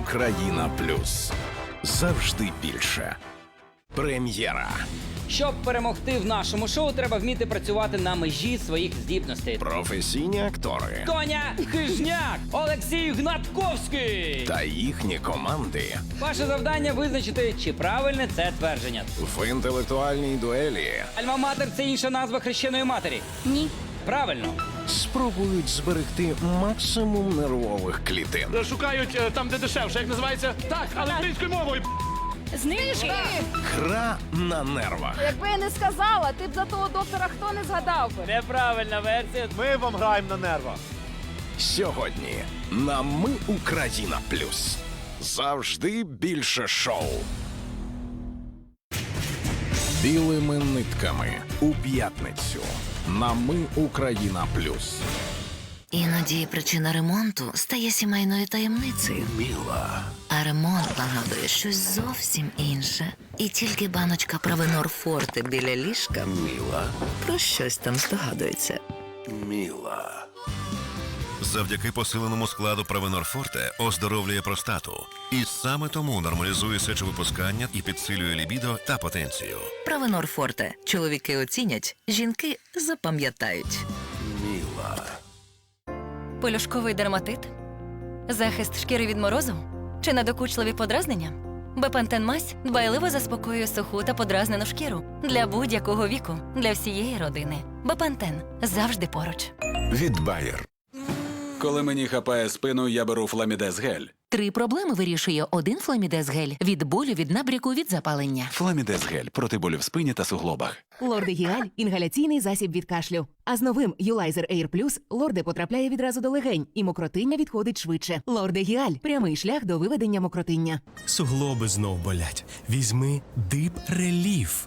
Україна Плюс. Завжди більше. Прем'єра. Щоб перемогти в нашому шоу, треба вміти працювати на межі своїх здібностей. Професійні актори Тоня Хижняк, Олексій Гнатковський. та їхні команди Ваше завдання визначити, чи правильне це твердження. в інтелектуальній дуелі Альма-матер це інша назва хрещеної матері. Ні. Правильно. Спробують зберегти максимум нервових клітин. Шукають е, там, де дешевше, як називається? Так, але англійською мовою. Знижки. Гра на нервах. Якби я не сказала, ти б за того доктора хто не згадав би. Неправильна версія. Ми вам граємо на нервах. Сьогодні на Ми Україна Плюс. Завжди більше шоу. Білими нитками у п'ятницю на Ми Україна Плюс. Іноді причина ремонту стає сімейною таємницею. Міла. А ремонт нагадує щось зовсім інше. І тільки баночка Правенор Форте біля ліжка Міла. про щось там здогадується. Міла. Завдяки посиленому складу Провенорфорте оздоровлює простату. І саме тому нормалізує сечовипускання і підсилює лібідо та потенцію. Правенорфорте. Чоловіки оцінять, жінки запам'ятають. Міла. Полюшковий дерматит? Захист шкіри від морозу? Чи надокучливі подразнення? Бепантен мазь дбайливо заспокоює суху та подразнену шкіру для будь-якого віку, для всієї родини. Бепантен завжди поруч. Від Байер. Коли мені хапає спину, я беру фламідез гель. Три проблеми вирішує один фламідез гель від болю, від набряку, від запалення. Фламідез гель проти болю в спині та суглобах. Лордегіаль – інгаляційний засіб від кашлю. А з новим Юлайзер Air Plus лорде потрапляє відразу до легень, і мокротиння відходить швидше. Лордегіаль – прямий шлях до виведення мокротиння. Суглоби знов болять. Візьми дип реліф.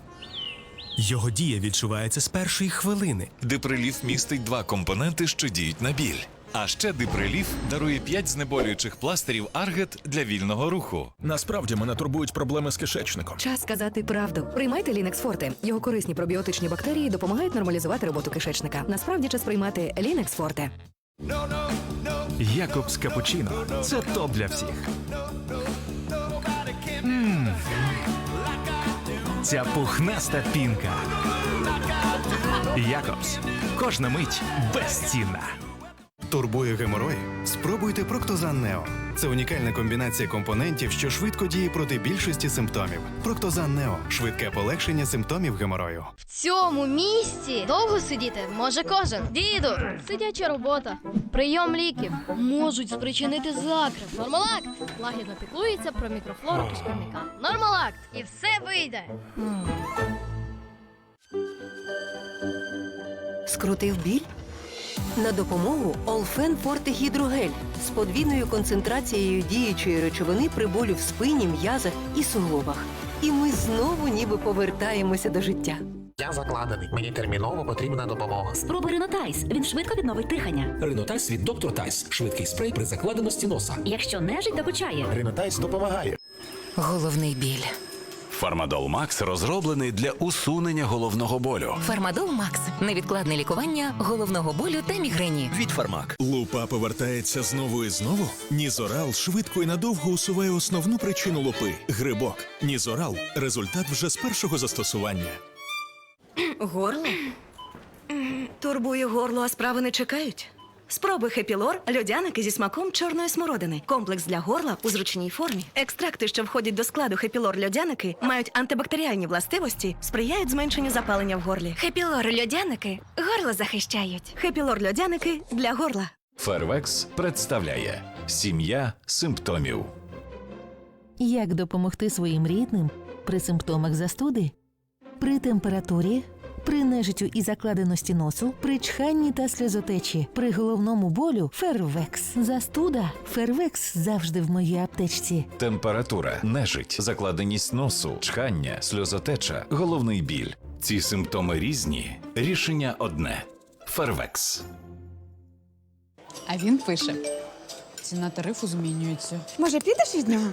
Його дія відчувається з першої хвилини. Диприліф містить два компоненти, що діють на біль. А ще Диприліф дарує 5 знеболюючих пластирів Аргет для вільного руху. Насправді мене турбують проблеми з кишечником. Час сказати правду. Приймайте Лінекс Форте. Його корисні пробіотичні бактерії допомагають нормалізувати роботу кишечника. Насправді час приймати Лінекс Форте. Якобс капучино. Це топ для всіх. Ця пухнаста пінка. Якобс. Кожна мить безцінна. Турбує геморой? Спробуйте Проктозан Нео. Це унікальна комбінація компонентів, що швидко діє проти більшості симптомів. Проктозан Нео швидке полегшення симптомів геморою. В цьому місці довго сидіти може кожен. Діду, сидяча робота, прийом ліків можуть спричинити закрив. Нормалакт лагідно піклується про мікрофлору кишківника. Нормалакт, і все вийде. Скрутив біль? На допомогу Олфен Форте Гідрогель з подвійною концентрацією діючої речовини при болю в спині, м'язах і суглобах. І ми знову ніби повертаємося до життя. Я закладений. Мені терміново потрібна допомога. Спробуй Ренотайс. Він швидко відновить дихання. Ринотайс від доктор Тайс. Швидкий спрей при закладеності носа. Якщо нежить докучає. Ринотайс допомагає. Головний біль. Фармадол Макс розроблений для усунення головного болю. Фармадол Макс. Невідкладне лікування головного болю та мігрені. Від Фармак. Лупа повертається знову і знову. Нізорал швидко і надовго усуває основну причину лупи грибок. Нізорал результат вже з першого застосування. Горло? Турбує горло, а справи не чекають. Спробуй хепілор, льодяники зі смаком чорної смородини. Комплекс для горла у зручній формі. Екстракти, що входять до складу хепілор льодяники, мають антибактеріальні властивості, сприяють зменшенню запалення в горлі. Хепілор льодяники горло захищають. Хепілор льодяники для горла. Фервекс представляє Сім'я симптомів. Як допомогти своїм рідним при симптомах застуди, при температурі, при нежиттю і закладеності носу, при чханні та сльозотечі, при головному болю Фервекс. Застуда. Фервекс завжди в моїй аптечці. Температура, нежить, закладеність носу, чхання, сльозотеча, головний біль. Ці симптоми різні. Рішення одне. Фервекс. А він пише: ціна тарифу змінюється. Може, підеш від нього?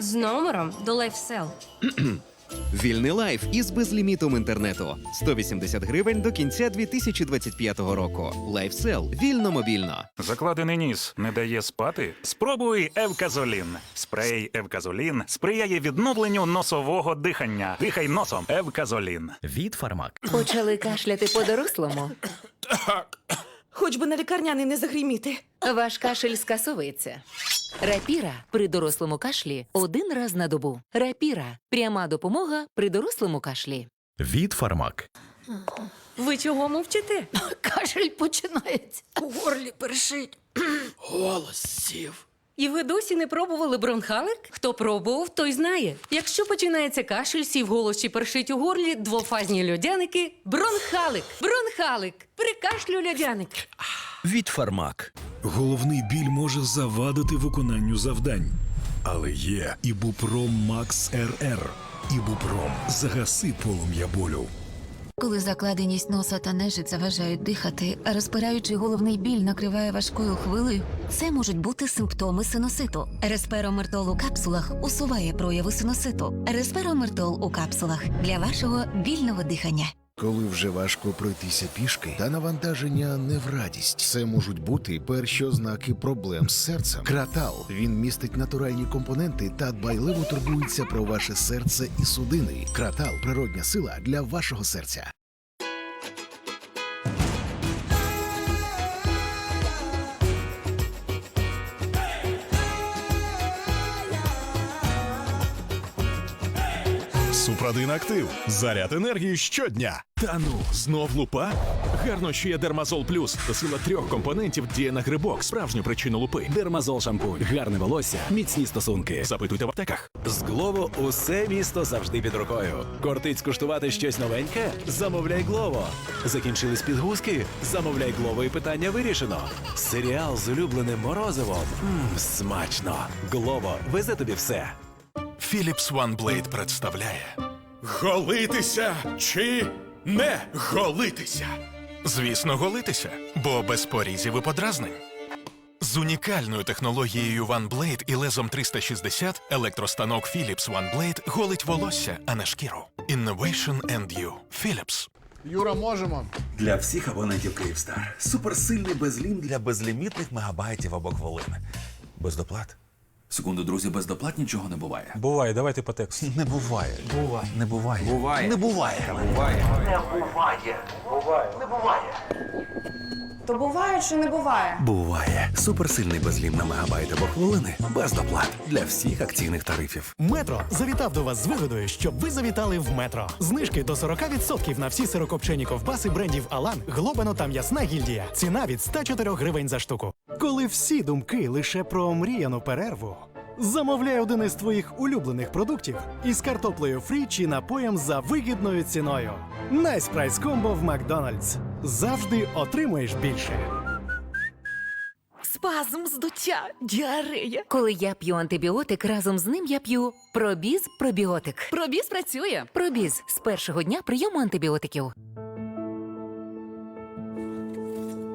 З номером до LifeSell. Вільний лайф із безлімітом інтернету 180 гривень до кінця 2025 року. Лайфсел вільно мобільно. Закладений ніс не дає спати? Спробуй Евказолін. Спрей Евказолін сприяє відновленню носового дихання. Дихай носом. Евказолін. Від фармак. Почали кашляти по-дорослому. Хоч би на лікарняний не загріміти. Ваш кашель скасовується. Рапіра при дорослому кашлі один раз на добу. Рапіра пряма допомога при дорослому кашлі. Від фармак. Ви чого мовчите? Кашель починається. У горлі першить. Голос сів. І ви досі не пробували бронхалик? Хто пробував, той знає. Якщо починається кашель, сів голос чи першить у горлі, двофазні льодяники бронхалик. Бронхалик. При кашлю льодяник. Від фармак. Головний біль може завадити виконанню завдань. Але є ібупром Макс РР. Ібупром загаси полум'я болю. Коли закладеність носа та нежить заважають дихати, а розпираючий головний біль накриває важкою хвилею, це можуть бути симптоми синуситу. Респиромертол у капсулах усуває прояви синуситу. Респиромертол у капсулах для вашого вільного дихання. Коли вже важко пройтися пішки, та навантаження не в радість. Це можуть бути перші ознаки проблем з серцем. Кратал він містить натуральні компоненти та дбайливо турбується про ваше серце і судини. Кратал природня сила для вашого серця. Супрадин актив. Заряд енергії щодня. Та ну, знов лупа? Гарно, що є Дермазол Плюс. Сила трьох компонентів діє на грибок, справжню причину лупи. Дермазол шампунь, гарне волосся, міцні стосунки. Запитуйте в аптеках. З Глово усе місто завжди під рукою. Кортить скуштувати щось новеньке? Замовляй Глово. Закінчились підгузки? Замовляй Глово і питання вирішено. Серіал з улюбленим морозивом. Мм, смачно. Глово везе тобі все. Philips OneBlade представляє Голитися чи не голитися? Звісно, голитися, бо без порізів і подразнень. З унікальною технологією OneBlade і лезом 360 електростанок Philips OneBlade голить волосся, а не шкіру. Innovation and you. Philips. Юра, можемо. Для всіх абонентів Київстар. Суперсильний безлім для безлімітних мегабайтів або хвилин. Без доплат. Секунду, друзі, без доплат нічого не буває. Буває, давайте по тексту. Не буває. Буває. Не буває. Буває. Не буває. То буває чи не буває? Буває. Суперсильний безлім на мегабайт або хвилини без доплат для всіх акційних тарифів. Метро завітав до вас з вигодою, щоб ви завітали в метро. Знижки до 40% на всі сирокопчені ковбаси брендів Алан, Глобано та М'ясна гільдія. Ціна від 104 гривень за штуку. Коли всі думки лише про омріяну перерву. Замовляй один із твоїх улюблених продуктів із картоплею фрі чи напоєм за вигідною ціною. Найс прайс комбо в Макдональдс. Завжди отримуєш більше. Спазм, здуття, діарея. Коли я п'ю антибіотик, разом з ним я п'ю пробіз пробіотик. Пробіз працює. Пробіз з першого дня прийому антибіотиків.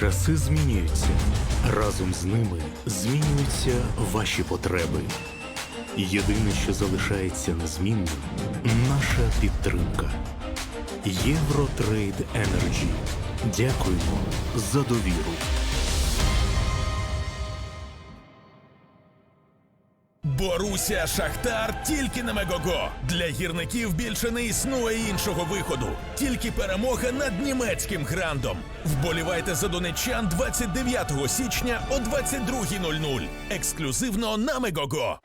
Часи змінюються. Разом з ними змінюються ваші потреби. Єдине, що залишається незмінним наша підтримка. Євротрейд Енерджі. Дякуємо за довіру. Боруся Шахтар тільки на Мегого. Для гірників більше не існує іншого виходу. Тільки перемога над німецьким грандом. Вболівайте за донеччан 29 січня о 22.00. Ексклюзивно на Мегого.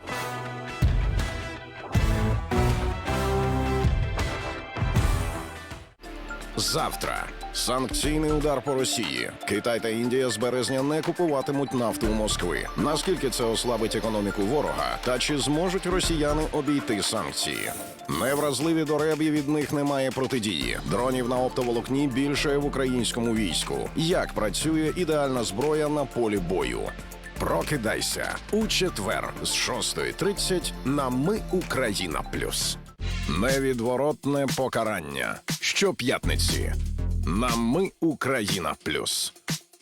Завтра санкційний удар по Росії. Китай та Індія з березня не купуватимуть нафту у Москви. Наскільки це ослабить економіку ворога? Та чи зможуть росіяни обійти санкції? Невразливі до реб'ї від них немає протидії. Дронів на оптоволокні більше в українському війську. Як працює ідеальна зброя на полі бою? Прокидайся у четвер з 6.30 на Ми Україна Плюс. Невідворотне покарання щоп'ятниці на Ми Україна Плюс.